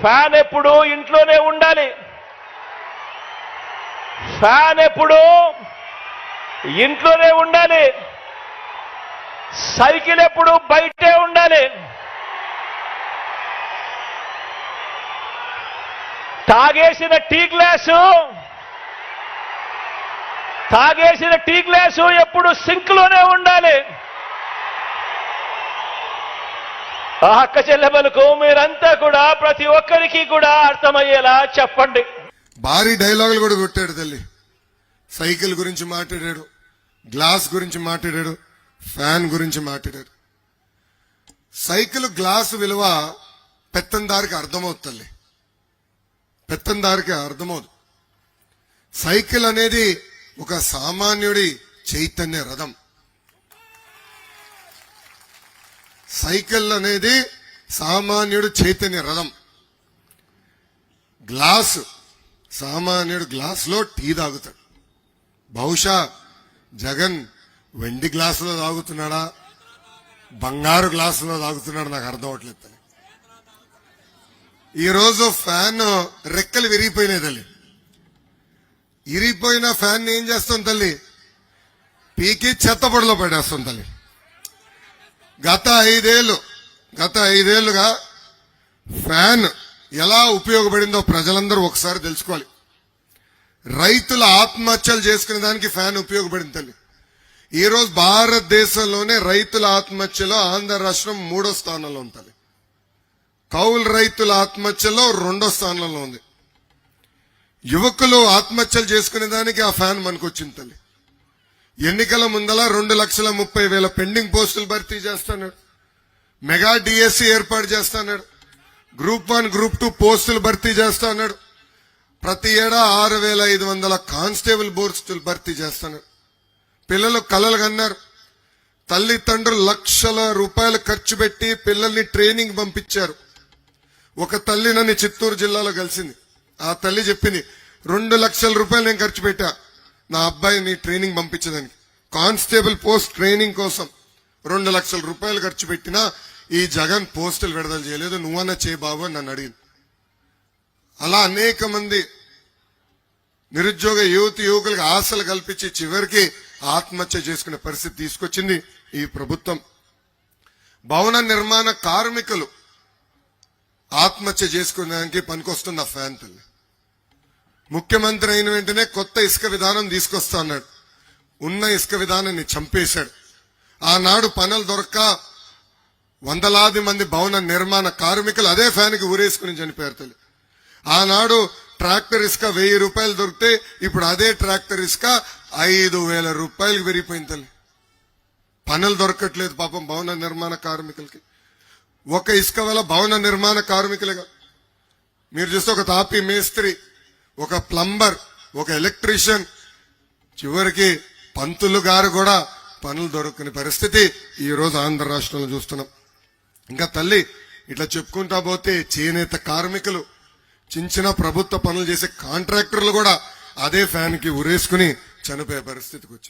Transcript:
Fan ఎప్పుడు ఇంట్లోనే ఉండాలి. ఫ్యాన్ ఎప్పుడు ఇంట్లోనే ఉండాలి. సైకిల్ ఎప్పుడు బయటే ఉండాలి. తాగేసిన టీ గ్లాసు తాగేసిన టీ గ్లాసు ఎప్పుడు సింక్లోనే ఉండాలి. ఆ అక్క చెల్లెమలకు మీరంతా కూడా ప్రతి ఒక్కరికి కూడా అర్థమయ్యేలా చెప్పండి. భారీ డైలాగులు కూడా కొట్టాడు తల్లి. సైకిల్ గురించి మాట్లాడాడు గ్లాస్ గురించి మాట్లాడాడు ఫ్యాన్ గురించి మాట్లాడాడు. సైకిల్ గ్లాస్ విలువ పెత్తందారికి అర్థమవుతుంది తల్లి. పెత్తందారికి అర్థమవుతుంది సైకిల్ అనేది ఒక సామాన్యుడి చైతన్య రథం. సైకిల్ అనేది సామాన్యుడు చైతన్య రథం. గ్లాసు సామాన్యుడు గ్లాసులో టీ తాగుతాడు. బహుశా జగన్ వెండి గ్లాసులో తాగుతున్నాడా? బంగారు గ్లాసులో తాగుతున్నాడు నాకు అర్థం అవట్లేదు తల్లి. ఈరోజు ఫ్యాన్ రెక్కలు విరిగిపోయినాయి తల్లి. ఇరిగిపోయిన ఫ్యాన్ ఏం చేస్తాం తల్లి? పీకి చెత్తపొడిలో పడేస్తాం తల్లి. గత ఐదేళ్ళు గత ఐదేళ్ళుగా ఫ్యాన్ ఎలా ఉపయోగపడిందో ప్రజలందరూ ఒకసారి తెలుసుకోవాలి. రైతుల ఆత్మహత్యలు చేసుకునే దానికి ఫ్యాన్ ఉపయోగపడింది తల్లి. ఈరోజు భారతదేశంలోనే రైతుల ఆత్మహత్యలో ఆంధ్ర రాష్ట్రం మూడో స్థానంలో ఉంది తల్లి. కౌలు రైతుల ఆత్మహత్యలో రెండో స్థానంలో ఉంది. యువకులు ఆత్మహత్యలు చేసుకునే దానికి ఆ ఫ్యాన్ మనకు వచ్చింది తల్లి. ఎన్నికల ముందల రెండు లక్షల ముప్పై వేల పెండింగ్ పోస్టులు భర్తీ చేస్తున్నాడు. మెగా డిఎస్సి ఏర్పాటు చేస్తున్నాడు. గ్రూప్ వన్ గ్రూప్ టూ పోస్టులు భర్తీ చేస్తున్నాడు. ప్రతి ఏడా ఆరు వేల ఐదు వందల కానిస్టేబుల్ పోస్టులు భర్తీ చేస్తున్నాడు. పిల్లలు కలలు కన్నారు. తల్లిదండ్రులు లక్షల రూపాయలు ఖర్చు పెట్టి పిల్లల్ని ట్రైనింగ్ పంపించారు. ఒక తల్లి నన్ను చిత్తూరు జిల్లాలో కలిసింది. ఆ తల్లి చెప్పింది రెండు లక్షల రూపాయలు నేను ఖర్చు పెట్టా. నా అబ్బాయిని ట్రైనింగ్ పంపించడానికి. కానిస్టేబుల్ పోస్ట్ ట్రైనింగ్ కోసం రెండు లక్షల రూపాయలు ఖర్చు పెట్టినా ఈ జగన్ పోస్టులు విడుదల చేయలేదు. నువ్వన్నా చేయి బాబు అని నన్ను అడిగింది. అలా అనేక మంది నిరుద్యోగ యువతి యువకులకు ఆశలు కల్పించి చివరికి ఆత్మహత్య చేసుకునే పరిస్థితి తీసుకొచ్చింది ఈ ప్రభుత్వం. భవన నిర్మాణ కార్మికులు ఆత్మహత్య చేసుకునేదానికి పనికొస్తుంది ఆ ఫ్యాన్ తల్లి. ముఖ్యమంత్రి అయిన వెంటనే కొత్త ఇసుక విధానం తీసుకొస్తా అన్నాడు. ఉన్న ఇసుక విధానాన్ని చంపేశాడు. ఆనాడు పనులు దొరక్క వందలాది మంది భవన నిర్మాణ కార్మికులు అదే ఫ్యాన్కి ఊరేసుకుని చనిపోయారు తల్లి. ఆనాడు ట్రాక్టర్ ఇసుక వెయ్యి రూపాయలు దొరికితే ఇప్పుడు అదే ట్రాక్టర్ ఇసుక ఐదు వేల రూపాయలకు పెరిగిపోయింది తల్లి. పనులు దొరకట్లేదు పాపం భవన నిర్మాణ కార్మికులకి. ఒక ఇసుక వల్ల భవన నిర్మాణ కార్మికులుగా. మీరు చూస్తే ఒక తాపీ మేస్త్రి ఒక ప్లంబర్ ఒక ఎలక్ట్రీషియన్ చివరికి పంతులు గారు కూడా పనులు దొరకని పరిస్థితి ఈ రోజు ఆంధ్ర రాష్ట్రంలో చూస్తున్నాం. ఇంకా తల్లి ఇట్లా చెప్పుకుంటా పోతే చేనేత కార్మికులు చిన్న చిన్న ప్రభుత్వ పనులు చేసే కాంట్రాక్టర్లు కూడా అదే ఫ్యాన్కి ఉరేసుకుని చనిపోయే పరిస్థితికి వచ్చింది